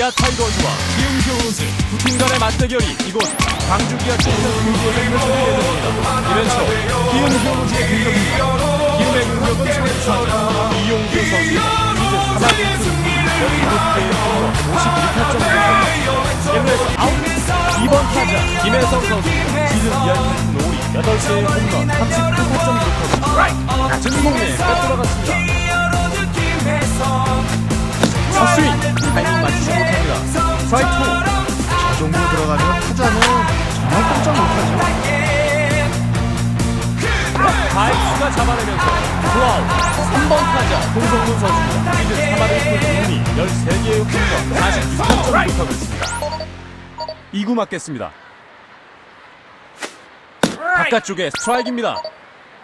기아 타이거즈와 기흥 히어로즈 두 팀 간의 맞대결이 이곳 광주 기아 리그에서 펼쳐질 예정입니다. 1회 초 기흥 히어로즈의 공격입니다. 기흥의 공격은 선수하자 이용규 선수 시즌 3할 1푼 15개의 51타점 2번 타자 김혜성 선수 시즌 2할 8푼 5리 8개의 홈런 39타점 기록하고 낮은 공에 빼돌아갔습니다. 첫 스윙 타이밍 맞추지 못합니다. 스트라이크 저 정도 들어가면 타자는 정말 꼼짝 못하죠. 바이스가 잡아내면서 투아웃 3번 타자 홍성문 선수입니다. 시즌 3할 1푼 2리 13개의 홈런 46타점 기록하고 있습니다. 2구 맞겠습니다. 바깥쪽에 스트라이크입니다.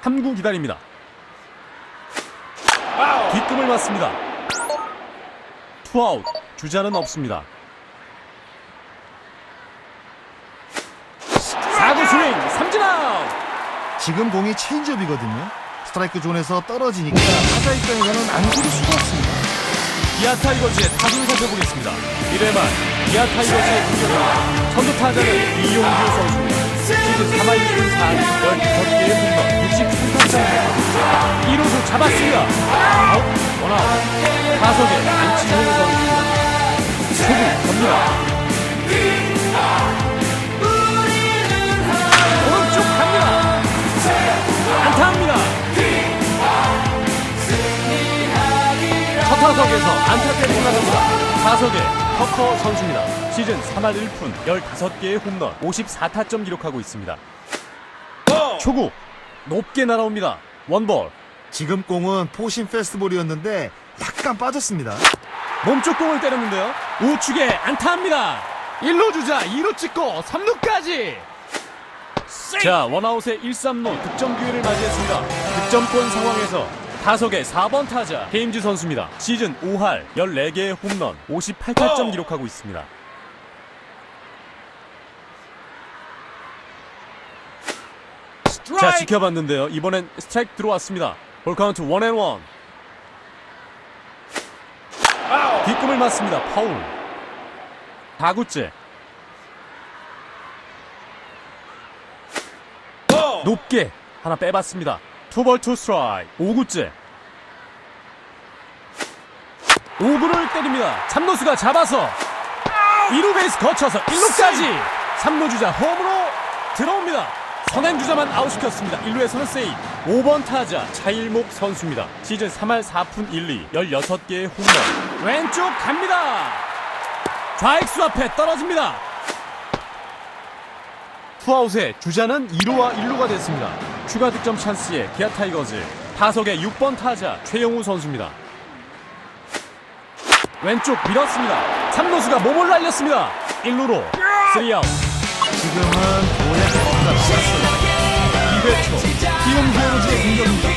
3구 기다립니다. 뒷금을 맞습니다. 투아웃 주자는 없습니다. 4구 스윙 삼진 아웃 지금 공이 체인지업이거든요. 스트라이크 존에서 떨어지니까 타자 입장에서는 안 고를 수가 없습니다. 기아 타이거즈의 타순 살펴보겠습니다. 1회 말 기아 타이거즈의 공격입니다. 선두 타자는 이용규 선수. 시즌 3할 1푼 4리 15개의 홈런 63타점 1호수 잡았습니다. 아웃 원아웃 타석 첫 타석에서 안타까지 올라갑니다. 타석에 커커 선수입니다. 시즌 3할 1푼 15개의 홈런 54타점 기록하고 있습니다. 초구 높게 날아옵니다. 원볼 지금 공은 포신 페스티벌이었는데 약간 빠졌습니다. 몸쪽 공을 때렸는데요. 우측에 안타합니다. 1루 주자 2루 찍고 3루까지. 자 원아웃의 1, 3루 득점 기회를 맞이했습니다. 득점권 상황에서 타석의 4번 타자 헤임즈 선수입니다. 시즌 5할 14개의 홈런 58타점 기록하고 있습니다. 자 지켜봤는데요. 이번엔 스트라이크 들어왔습니다. 볼 카운트 원앤원. 뒷꿈을 맞습니다. 파울. 4구째. 높게 하나 빼봤습니다. 투볼 투 스트라이크. 5구째. 5구를 때립니다. 삼루수가 잡아서 2루 베이스 거쳐서 1루까지 3루 주자 홈으로 들어옵니다. 선행 주자만 아웃시켰습니다. 1루에서는 세이브. 5번 타자 차일목 선수입니다. 시즌 3할 4푼 1리 16개의 홈런. 왼쪽 갑니다. 좌익수 앞에 떨어집니다. 투아웃에 주자는 2루와 1루가 됐습니다. 추가 득점 찬스에 기아 타이거즈 타석의 6번 타자 최영우 선수입니다. 왼쪽 밀었습니다. 3루수가 몸을 날렸습니다. 1루로 3아웃. 지금은 볼의 배트가 나갔어요. 2회 초 기욤 히어로즈의 공격입니다.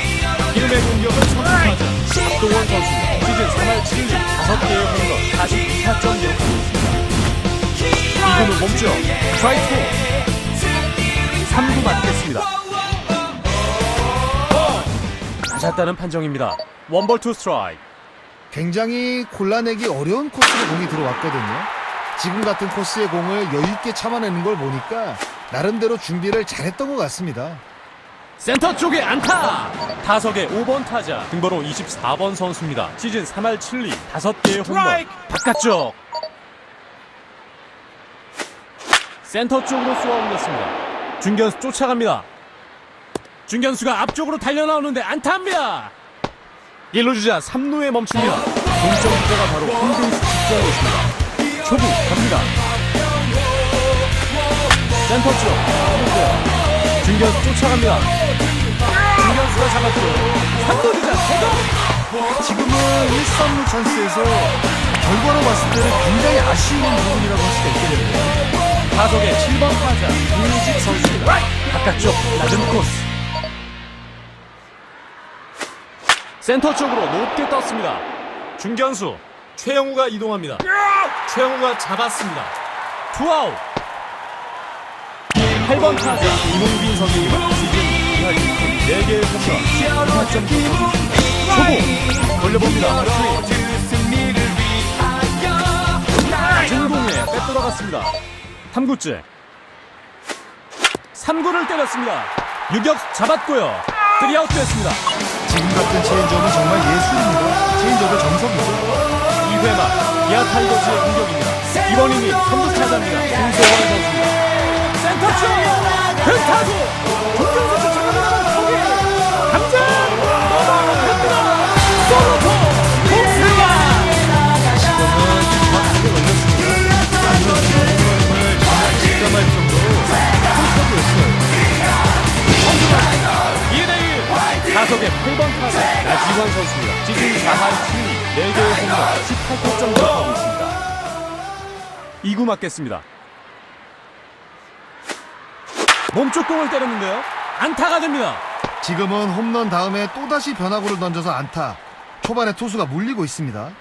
기욤의 공격은 선두 타자 박동원 선수입니다. 시즌 3할 7리 5개의 홈런 42타점 기록하고 있습니다. 2구는 몸쪽 스트라이크 3구 맞겠습니다. 맞았다는 판정입니다. 원볼 투 스트라이크 굉장히 골라내기 어려운 코스로 공이 들어왔거든요. 지금 같은 코스의 공을 여유있게 참아내는 걸 보니까 나름대로 준비를 잘했던 것 같습니다. 센터 쪽에 안타! 타석의 5번 타자 등번호 24번 선수입니다. 시즌 3할 7리 5개의 홈런 바깥쪽 센터 쪽으로 쏘아 올렸습니다. 중견수 쫓아갑니다. 중견수가 앞쪽으로 달려나오는데 안타입니다. 1루 주자 3루에 멈춥니다. 동점 주자가 바로 홈베이스 직구하고 있습니다. 초구 갑니다. 센터 쪽 가운데. 중견수 쫓아갑니다. 중견수가 잡았죠. 3루 주자 제거 지금은 1, 3루 찬스에서 결과로 봤을 때는 굉장히 아쉬운 부분이라고 할 수가 있겠는데요. 타석의 7번 타자 김민식 선수입니다. 바깥쪽 낮은 코스. 센터 쪽으로 높게 떴습니다. 중견수 최영우가 이동합니다. 최영우가 잡았습니다. 투아웃. 8번 타자 이몽빈 선수입니다. 시즌 2할 2푼 4개의 홈런 18점 초보 돌려봅니다. 스윙. 때렸습니다. 3구째. 3구를 때렸습니다. 유격수 잡았고요. 3아웃 됐습니다. 지금 같은 체인지업은 정말 예술입니다. 체인지업의 정석이죠. 2회 말 기아 타이거즈의 공격입니다. 이번 이닝 선두 타자입니다. 김소원 선수입니다. 센터 쪽 변타구 중견수 쫓아가는 소리 감장 넘어갑니다. 솔로토 공승아 지금은 정확하게 올렸습니다. 지금을 정말 직감할 정도로 홈터브였어요. 2대1 타석의 8번 타자 나지환 선수입니다. 시즌 4할 7리 4개의 홈런 18타점 기록하고 있습니다. 2구 맞겠습니다. 몸쪽 공을 때렸는데요. 안타가 됩니다. 지금은 홈런 다음에 또다시 변화구를 던져서 안타. 초반에 투수가 물리고 있습니다.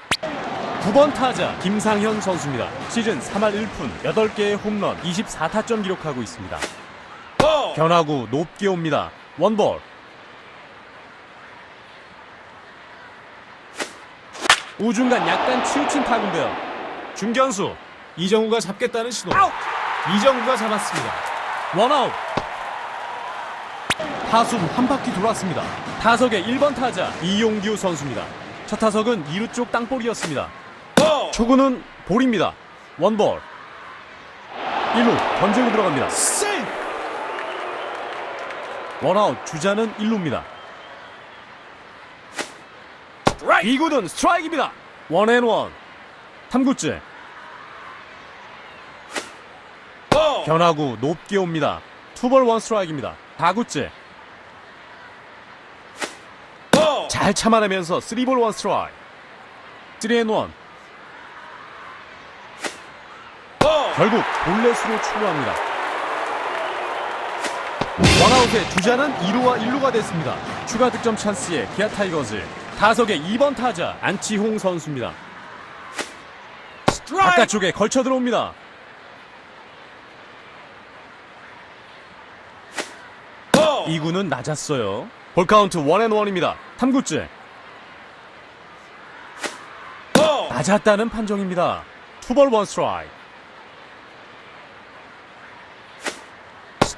9번 타자 김상현 선수입니다. 시즌 3할 1푼 8개의 홈런 24타점 기록하고 있습니다. 변화구 높게 옵니다. 원볼. 우중간 약간 치우친 타구인데요. 중견수 이정우가 잡겠다는 신호. 이정우가 잡았습니다. 원아웃. 타순 한 바퀴 돌았습니다. 타석의 1번 타자 이용규 선수입니다. 첫 타석은 2루 쪽 땅볼이었습니다. 초구는 볼입니다. 원볼. 1루 던지고 들어갑니다. 원아웃 주자는 1루입니다. 2구는 스트라이크입니다. 원앤원. 3구째. 변화구 높게 옵니다. 투볼 원 스트라이크입니다. 4구째. 잘 참아내면서 3볼 원 스트라이크. 3앤1. 결국 볼넷으로 출루합니다. 원아웃의 주자는 2루와 1루가 됐습니다. 추가 득점 찬스에 기아 타이거즈 타석의 2번 타자 안치홍 선수입니다. 바깥쪽에 걸쳐 들어옵니다. 이구는 낮았어요. 볼 카운트 원앤원입니다. 3구째. 낮았다는 판정입니다. 투볼 원 스트라이크.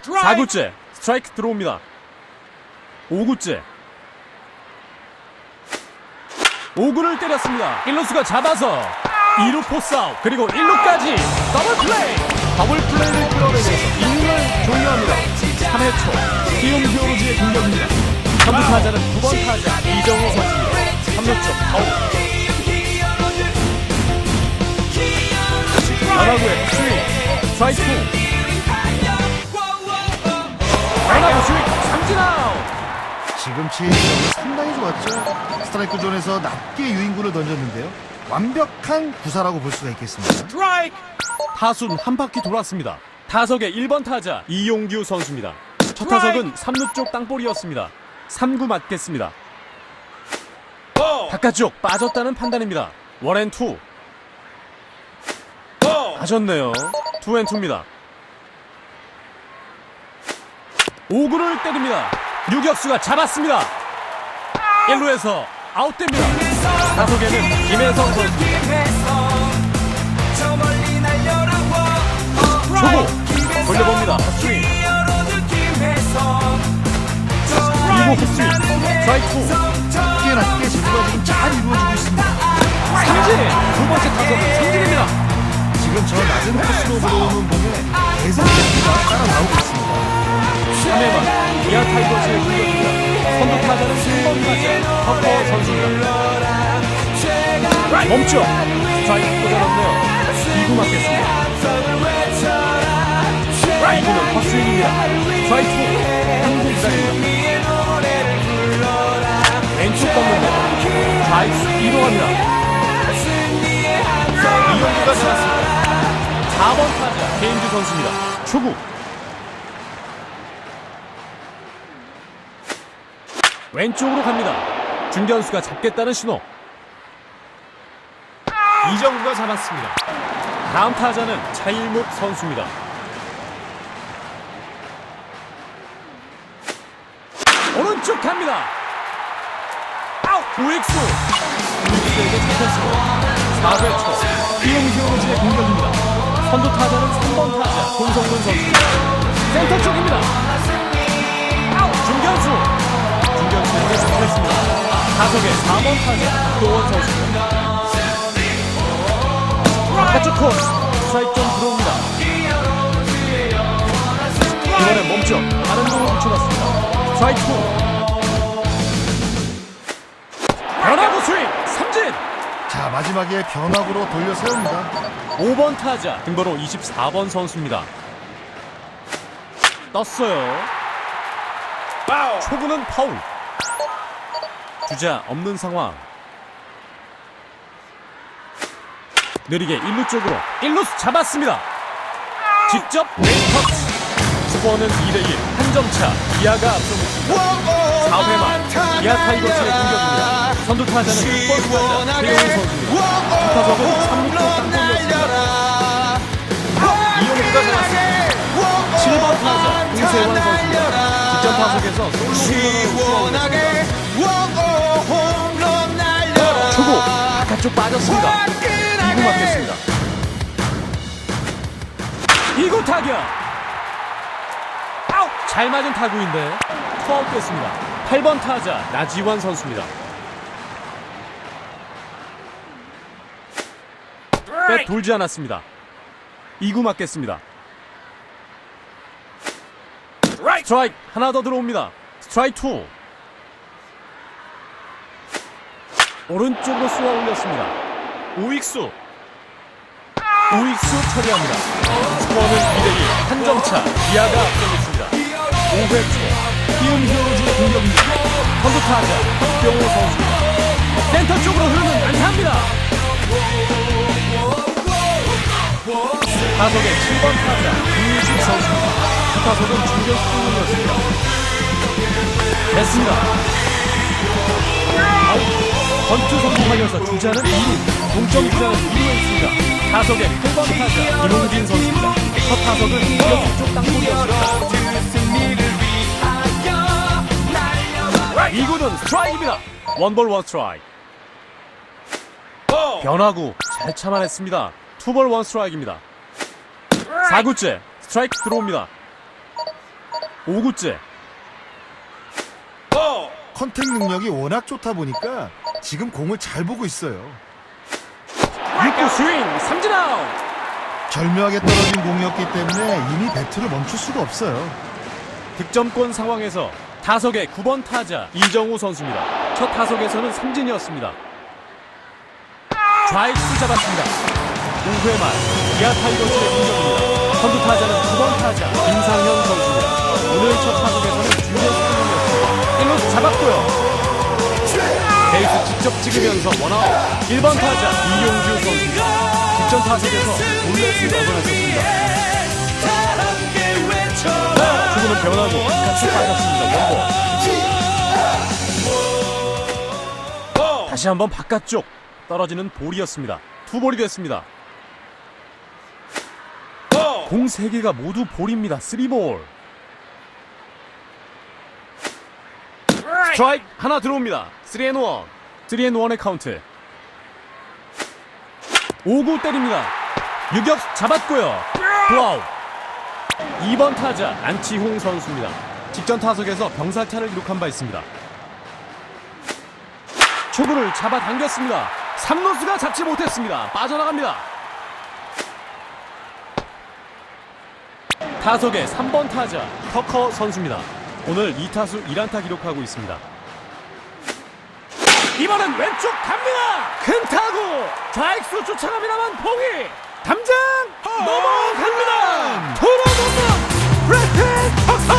4구째 스트라이크 들어옵니다. 5구째 5구를 때렸습니다. 1루수가 잡아서 2루 포스아웃 그리고 1루까지 더블 플레이 더블 플레이를 끌어내면서 이닝을 종료합니다. 3회 초 키움 히어로즈의 공격입니다. 선두 타자는 9번 타자 이정우 선수입니다. 3루 쪽 아웃 변화구의 스윙 스트라이크 지금 체인지업은 상당히 좋았죠. 스트라이크 존에서 낮게 유인구를 던졌는데요. 완벽한 구사라고 볼 수가 있겠습니다. 타순 한 바퀴 돌았습니다. 타석의 1번 타자 이용규 선수입니다. 첫 타석은 3루 쪽 땅볼이었습니다. 3구 맞겠습니다. 바깥쪽 빠졌다는 판단입니다. 원앤투 빠졌네요. 투앤투입니다. 오구를 때립니다. 유격수가 잡았습니다. 1루에서 아웃됩니다. 타석에는 김혜성 선수. 초구 걸려봅니다. 스윙 2구 헛스윙 스트라이크 2 낮게 낮게 제구가 지금 잘 이루어지고 있습니다. 삼진 두 번째 타석은 삼진입니다. 지금 저 낮은 코스로 들어오는 공에 계속 제구가 따라 나오고 있습니다. 3회만 기아 타이거즈의 공격입니다. 선두 타자는 3번 타자 퍼퍼 선수입니다. 멈춰 스트라이크 꽂아놓네요. 2구 맞겠습니다. 2구는 헛스윙입니다. 스트라이크 3구 기다립니다. 왼쪽 꺾는데 좌익수 이동합니다. 이용규가 지났습니다. 4번 타자 케인즈 선수입니다. 초구 왼쪽으로 갑니다. 중견수가 잡겠다는 신호. 이정구가 잡았습니다. 다음 타자는 차일목 선수입니다. 오른쪽 갑니다. 아웃! 우익수! 우익수에게 잡혔습니다. 4회 초 이용시오로즈의 공격입니다. 선두 타자는 3번 타자 손성문 선수. 센터 쪽입니다. 중견수. 중견수 에게 잡혔습니다. 타석의 4번 타자 박도원 선수입니다. 바깥쪽 코스 좀 들어옵니다. 이번엔 멈춰 다른 공을 붙여봤습니다. 스트라이크 2. 변화구 스윙 삼진. 자, 마지막에 변화구로 돌려 세웁니다. 5번 타자 등번호 24번 선수입니다. 떴어요. 초구는 파울. 주자 없는 상황. 느리게 1루 쪽으로 1루수 잡았습니다. 직접 네터치. 스코어는 2대1 한 점 차. 기아가 앞서고 있습니다. 4회 말 기아 타이거즈의 공격입니다. 선두 타자는 6번 타자 최영우 선수입니다. 타석은 3루 쪽 땅볼이었습니다. 이용규가 잡았습니다. 7번 타자 홍세환 선수입니다. 직전 타석에서 솔로 홈런을 바깥쪽 빠졌습니다. 2구 맞겠습니다. 2구 타격 아웃 잘 맞은 타구인데 투아웃 됐습니다. 8번 타자 나지완 선수입니다. 백 돌지 않았습니다. 2구 맞겠습니다. 스트라이크 하나 더 들어옵니다. 스트라이크 2. 오른쪽으로 쏘아 올렸습니다. 우익수. 우익수 처리합니다. 스코어는 2대2 한 점 차. 기아가 앞서고 있습니다. 5회 초 키움 히어로즈의 공격입니다. 선두 타자 박병호 선수입니다. 센터 쪽으로 흐르는 안타입니다. 타석의 7번 타자 김유진 선수입니다. 그 타석은 중견수 공격이었습니다. 됐습니다. 아웃. 번트 성공하면서 주자는 2루, 동점 주자는 2루에 있습니다. 타석의 8번 타자 김홍진 선수입니다. 첫 타석은 공격수 쪽 땅볼이었습니다. 2구는 스트라이크입니다. 원볼 원 스트라이크. 변화구 잘 참아냈습니다. 투볼 원 스트라이크입니다. 4구째 스트라이크 들어옵니다. 5구째 컨택 능력이 워낙 좋다 보니까 지금 공을 잘 보고 있어요. 6구 스윙 삼진 아웃. 절묘하게 떨어진 공이었기 때문에 이미 배트를 멈출 수가 없어요. 득점권 상황에서 타석의 9번 타자 이정우 선수입니다. 첫 타석에서는 삼진이었습니다. 좌익수 잡았습니다. 5회 말 기아 타이거즈의 공격입니다. 선두 타자는 9번 타자 김상현 선수입니다. 오늘 첫 타석에서는 중견수 공격이었습니다. 1루수 잡았고요. 베이스 직접 찍으면서 원아웃 1번 타자 이용규 선수입니다. 직전 타석에서 볼넷을 얻어냈었습니다. 주구는 변하고 같이 빠졌습니다. 원볼. 다시 한번 바깥쪽 떨어지는 볼이었습니다. 투볼이 됐습니다. 공 3개가 모두 볼입니다. 3볼. 스트라이크 하나 들어옵니다. 3앤1. 3앤1의 카운트. 5구 때립니다. 유격수 잡았고요. 투아웃. 2번 타자 안치홍 선수입니다. 직전 타석에서 병살타를 기록한 바 있습니다. 초구를 잡아당겼습니다. 3루수가 잡지 못했습니다. 빠져나갑니다. 타석의 3번 타자 터커 선수입니다. 오늘 2타수 1안타 기록하고 있습니다. 이번엔 왼쪽 갑니다. 큰 타구 좌익수 쫓아갑니다만 봉이 담장 넘어갑니다. 돌아놓는 브레트 터커.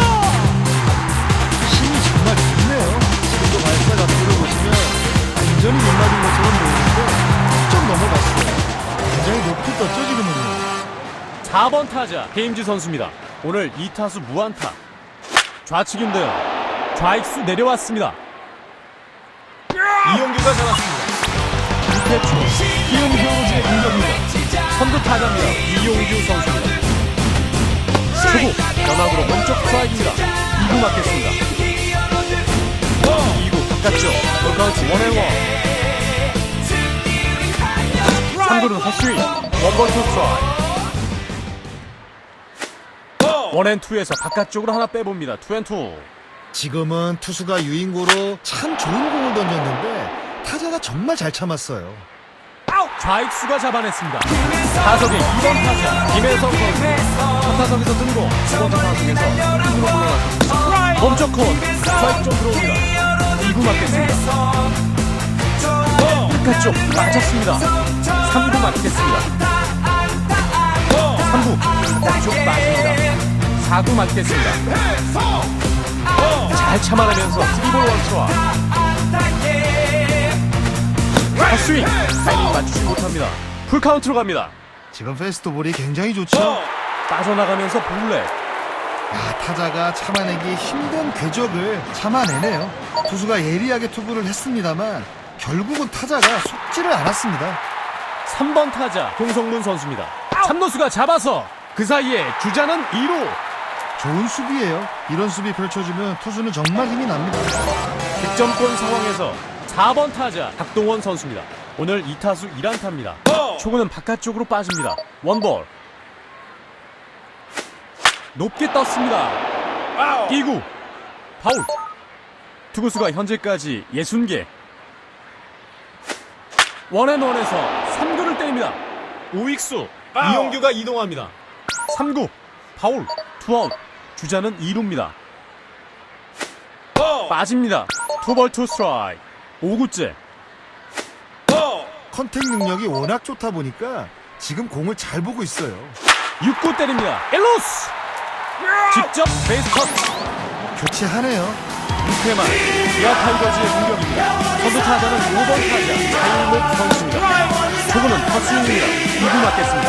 힘이 정말 좋네요. 지금도 발사 각도를 보시면 완전히 못 맞은 것처럼 보이는데 좀 넘어갔어요. 굉장히 높이 떴죠 지금은요. 4번 타자 헤임즈 선수입니다. 오늘 2타수 무안타. 좌측인데요. 좌익수 내려왔습니다. 이용규가 잡았습니다. 6회 초 기움 히어로즈의 공격입니다. 선두 타자입니다. 이용규 선수입니다. 초구 변화구로 왼쪽 스트라이크입니다. 2구 맞겠습니다. 2구 바깥쪽 노카운트 원앤원 3구는 헛스윙 원볼 투 스트라이크 원앤투에서 바깥쪽으로 하나 빼봅니다. 투앤투. 지금은 투수가 유인고로 참 좋은 공을 던졌는데 타자가 정말 잘 참았어요. 좌익수가 잡아냈습니다. 타석의 2번 타자 김혜성 선수. 첫 타석에서 등고 두 번째 타석에서 등으로 올라갔습니다. 멈쩍 콘 스트라이크 좀 들어옵니다. 2구 맞겠습니다. 바깥쪽 맞았습니다. 3구 맞겠습니다. 3구 바깥쪽 맞습니다. 4구 맞겠습니다. 잘 참아내면서 3볼 원스와 헛스윙 타이밍 맞추지 못합니다. 풀카운트로 갑니다. 지금 페스트볼이 굉장히 좋죠. 빠져나가면서 볼넷 아, 타자가 참아내기 힘든 궤적을 참아내네요. 투수가 예리하게 투구를 했습니다만 결국은 타자가 속지를 않았습니다. 3번 타자 홍성문 선수입니다. 참노수가 잡아서 그 사이에 주자는 2루 좋은 수비예요. 이런 수비 펼쳐주면 투수는 정말 힘이 납니다. 득점권 상황에서 4번 타자 박동원 선수입니다. 오늘 2타수 1안타입니다. 초구는 바깥쪽으로 빠집니다. 원볼 높게 떴습니다. 2구 파울 투구수가 현재까지 60개 원앤원에서 3구를 때립니다. 우익수 이용규가 이동합니다. 3구 파울 투아웃 주자는 2루입니다. 빠집니다. 투볼 투 스트라이크 5구째 컨택 능력이 워낙 좋다 보니까 지금 공을 잘 보고 있어요. 6구 때립니다. 엘로스 직접 베이스 컷 교체하네요. 6회만 기아 타이거즈의 공격입니다. 선두 타자는 5번 타자 차일목 선수입니다. 초구는 헛스윙입니다. 2구 맞겠습니다.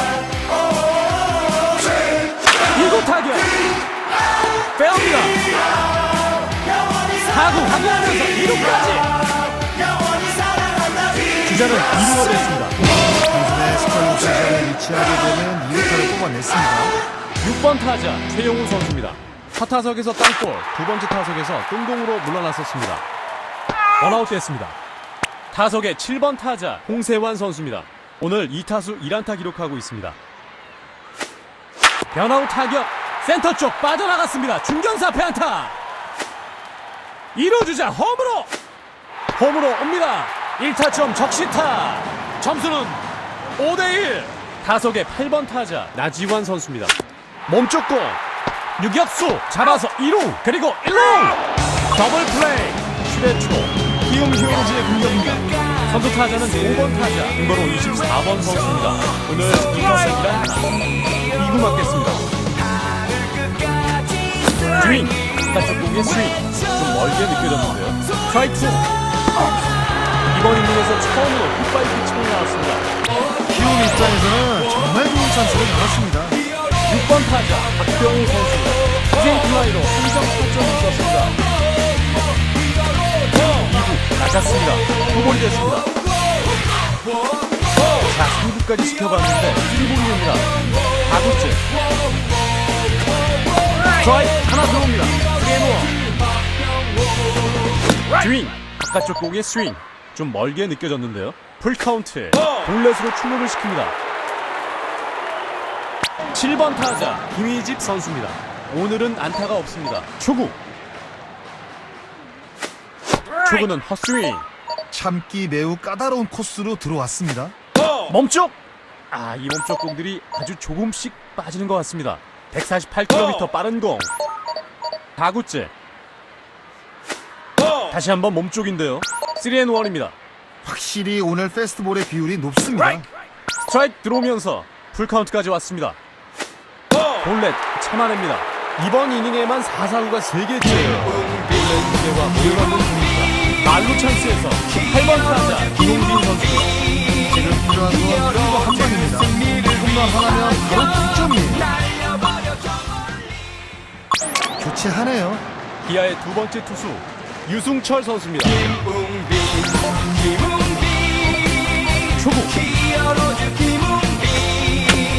2구 타격 빼옵니다. 4구 확인하면서 2루까지 주자는 2루가 됐습니다. 단순의 스컬로 시즌에 위치하게 되는 2루타를 뽑아냈습니다. 6번 타자 최용우 선수입니다. 첫 타석에서 땅볼, 두 번째 타석에서 뜬공으로 물러났었습니다. 원아웃 됐습니다. 타석의 7번 타자 홍세환 선수입니다. 오늘 2타수 1안타 기록하고 있습니다. 변화우 타격 센터 쪽 빠져나갔습니다. 중견사 페안타. 1루 주자 홈으로. 홈으로 옵니다. 1타점 적시타. 점수는 5대1 타석의 8번 타자 나지환 선수입니다. 몸쪽 공 유격수 잡아서 2루. 그리고 1루. 더블 플레이. 10회 초 키움 히어로즈의 공격입니다. 선두 타자는 5번 타자. 등번호 24번 선수입니다. 오늘 2타수 1안 스윙 좀 멀게 느껴졌는데요 스트라이크 2 이번 이닝에서 처음으로 굿바이 피칭이 나왔습니다 키움 입장에서는 정말 좋은 찬스를 받았습니다. 6번 타자 박병우 선수입니다. 희생 플라이로 한점 타점이 있었습니다. 2구 낮았습니다. 두볼이 됐습니다. 자, 3구까지 지켜봤는데 1볼입니다. 4구째. 드라이브 하나 들어옵니다. 스리앤원. 스윙. 바깥쪽 공의 스윙. 좀 멀게 느껴졌는데요. 풀카운트. 볼넷으로 출루를 시킵니다. 7번 타자 김희집 선수입니다. 오늘은 안타가 없습니다. 초구. 초구는 헛스윙. 참기 매우 까다로운 코스로 들어왔습니다. 멈쪽. 아, 이 멈쪽 공들이 아주 조금씩 빠지는 것 같습니다. 148km 빠른 공. 4구째. 다시 한번 몸쪽인데요. 3&1입니다. 확실히 오늘 페스트볼의 비율이 높습니다. 스트라이크 들어오면서 풀카운트까지 왔습니다. 볼넷 참아냅니다. 이번 이닝에만 4사구가 3개째예요. 볼넷 무게와 모여가는 중입니다. 말루 찬스에서 8번 타자 김홍빈 선수. 지금 필요한 건 그리고 한 방입니다. 홈런 하나면 바로 득점이에요. 교체하네요. 기아의 두 번째 투수 유승철 선수입니다. 초구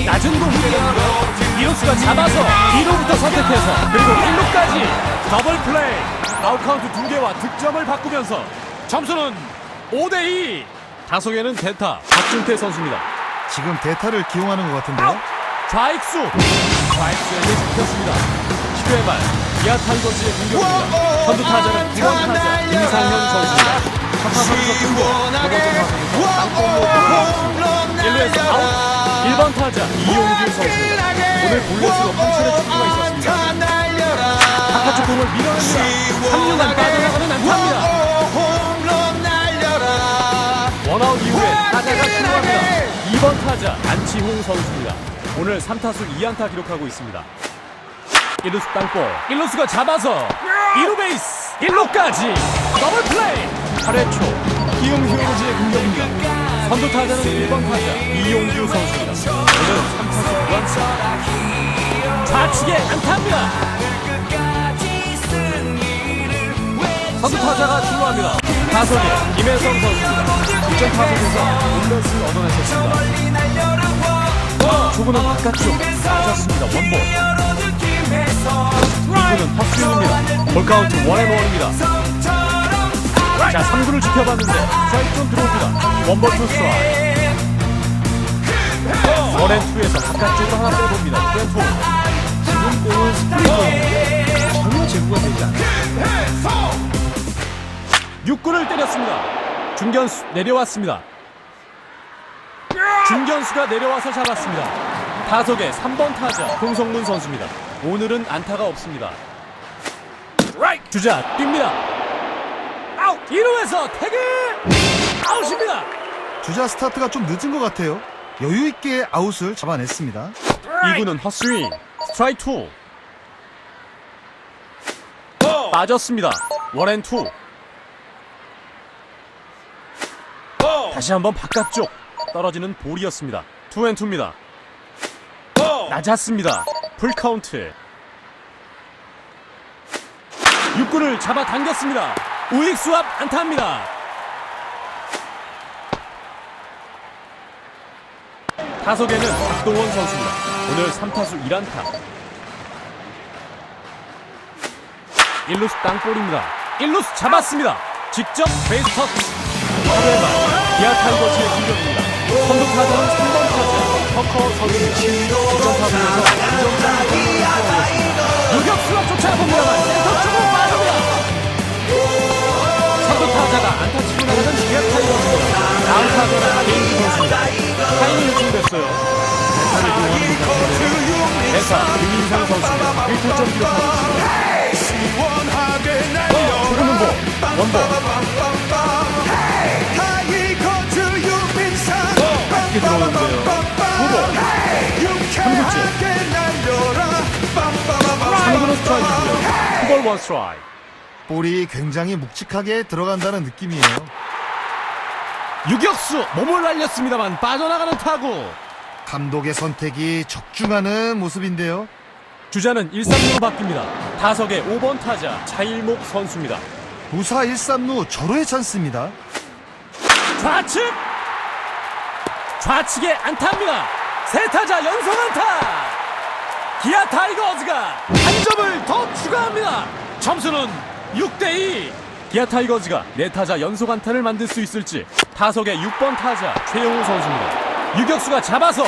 낮은 공 때렸는데요. 이루수가 잡아서 2루부터 선택해서 그리고 1루까지 더블 플레이 아웃카운트 두 개와 득점을 바꾸면서 점수는 5대2 다속에는 대타 박준태 선수입니다. 지금 대타를 기용하는 것 같은데요. 좌익수 좌익수에게 잡혔습니다 10회 말 기아 타이거즈의 공격입니다. 선두 타자는 9번 타자 김상현 선수입니다. 들어왔습니다 1루에서 아웃. 1번 타자 이용규 선수입니다 오늘 볼넷으로 한 차례 출루가 있었습니다. 바깥쪽 공을 밀어냅니다 3루간 빠져나가는 안타입니다. 원아웃 이후에 타자가 출루합니다 2번 타자 안치홍 선수입니다. 오늘 3타수 2안타 기록하고 있습니다 1루수 땅볼. 1루수가 잡아서 2루 베이스 1루까지. 더블 플레이. 8회 초 키움 히어로즈의 공격입니다 선두 타자는 1번 타자 이용규 선수입니다. 오늘 3타수 9안타 좌측에 안타입니다. 선두 타자가 출루합니다. 타석에 김혜성 선수입니다. 직전 타석에서 홈런을 얻어냈었습니다. 초구는 바깥쪽. 맞았습니다. 원볼 2구는 헛스윙입니다 볼카운트 원앤원입니다 자 3구를 지켜봤는데 좀 들어옵니다 스트라이크 원앤투에서 바깥쪽으로 하나 빼봅니다 투앤투 지금 공은 스프링인데 전혀 제구가 되지 않아요. 6구를 때렸습니다. 중견수 내려왔습니다. 중견수가 내려와서 잡았습니다. 타석에 3번 타자 홍성문 선수입니다. 오늘은 안타가 없습니다. 주자 뜁니다. 아웃 1루에서 태그 아웃입니다. 주자 스타트가 좀 늦은 것 같아요. 여유 있게 아웃을 잡아냈습니다. 2구는 헛스윙 스트라이크 2 빠졌습니다. 원앤 투 다시 한번 바깥쪽 떨어지는 볼이었습니다. 투앤투입니다. 낮았습니다. 풀카운트 6구를 잡아 당겼습니다. 우익수 앞 안타입니다. 타석에는 박동원 선수입니다. 오늘 3타수 1안타. 1루수 땅볼입니다. 1루수 잡았습니다. 직접 베이스 터치. 8회말 기아 타이거즈의 공격입니다. 선두 타자는 3번 타선에서 2점짜리 홈런을 쏘아올렸습니다. 유격수가 쫓아봅니다만 센터 쪽으로 빠집니다. 선두 타자가 안타 치고 나가던 기아 타이거즈입니다. 다음 타자는 개인기 선수입니다. 타이밍 요청됐어요. 대타를 기원합니다. 대타 김민상 선수입니다. 1타점 기록하고 있습니다. 조금은 볼, 원볼. 낮게 들어오는데요. 볼원 스트라이크. 볼이 굉장히 묵직하게 들어간다는 느낌이에요. 유격수 몸을 날렸습니다만 빠져나가는 타구. 감독의 선택이 적중하는 모습인데요. 주자는 1, 3루로 바뀝니다. 타석의 5번 타자 차일목 선수입니다. 우사 1삼루 절호의 찬스입니다. 좌측! 좌측에 안타입니다. 세 타자 연속 안타! 기아 타이거즈가 한 점을 더 추가합니다. 점수는 6대2. 기아 타이거즈가 네 타자 연속 안타를 만들 수 있을지 타석의 6번 타자 최영우 선수입니다. 유격수가 잡아서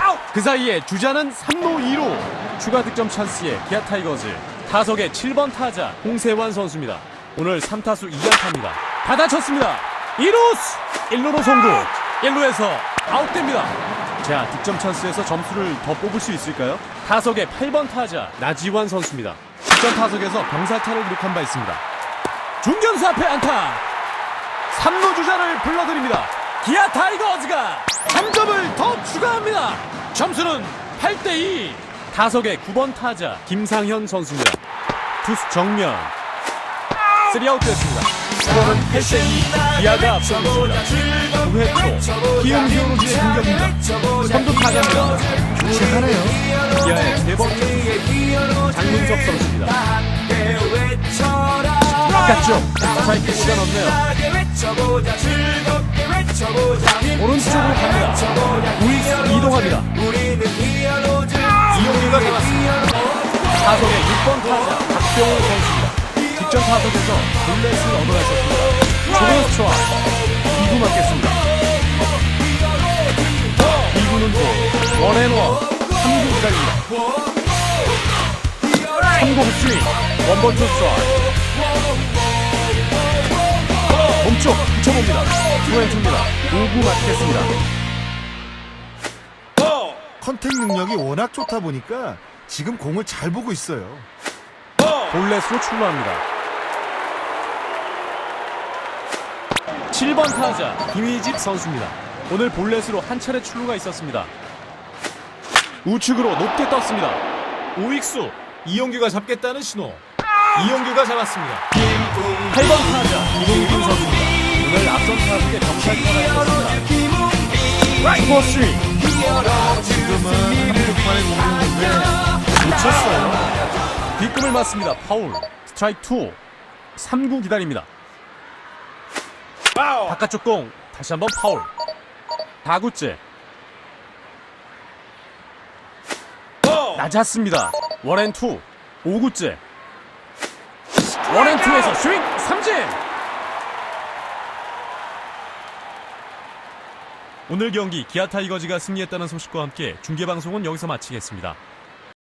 아웃! 그 사이에 주자는 3루 2루 추가 득점 찬스에 기아 타이거즈 타석의 7번 타자 홍세환 선수입니다. 오늘 3타수 2안타입니다. 받아쳤습니다. 2루스 1루로 송구 1루에서 아웃됩니다. 자 득점 찬스에서 점수를 더 뽑을 수 있을까요? 타석의 8번 타자 나지완 선수입니다. 득점 타석에서 병살타를 기록한 바 있습니다. 중견수 앞에 안타 3루 주자를 불러드립니다. 기아 타이거즈가 3점을 더 추가합니다. 점수는 8대2 타석의 9번 타자 김상현 선수입니다. 투수 정면 3아웃 됐습니다. 스코어는 8대2 기아가 앞서고 있습니다. 9회 초 키움 히어로즈의 공격입니다. 선두 타자입니다. 묵직하네요. 기아의 세 번째 투수 장문석 선수입니다. 바깥쪽 스트라이크 시가 넘네요. 오른쪽으로 갑니다. 우익수 이동합니다. 이용규가 잡았습니다. 타석의 6번 타자 박병호 선수입니다. 직전 타석에서 블렛을 얻어냈었습니다. 조현수 초와 2구 맞겠습니다. 2구는 또 원앤원 3구 기다립니다. 3구 스윙 원번 투스트라이 몸쪽 붙여봅니다. 투앤투입니다. 5구 맞겠습니다. 컨택 능력이 워낙 좋다 보니까 지금 공을 잘 보고 있어요. 볼넷으로 출루합니다. 7번 타자 김희집 선수입니다 오늘 볼넷으로 한 차례 출루가 있었습니다 우측으로 높게 떴습니다 우익수 이용규가 잡겠다는 신호 이용규가 잡았습니다 8번 타자 김웅균 선수입니다 오늘 앞선 타석에 정찰 타가 있었습니다 슈퍼 스윙 지금은 한국판에 공격인데 놓쳤어요. 뒷꿈을 맞습니다. 파울. 스트라이크 2. 3구 기다립니다. 바깥쪽 공. 다시 한번 파울. 4구째. 낮았습니다. 원앤투. 5구째. 원앤투에서 스윙 삼진. 오늘 경기 기아 타이거즈가 승리했다는 소식과 함께 중계 방송은 여기서 마치겠습니다.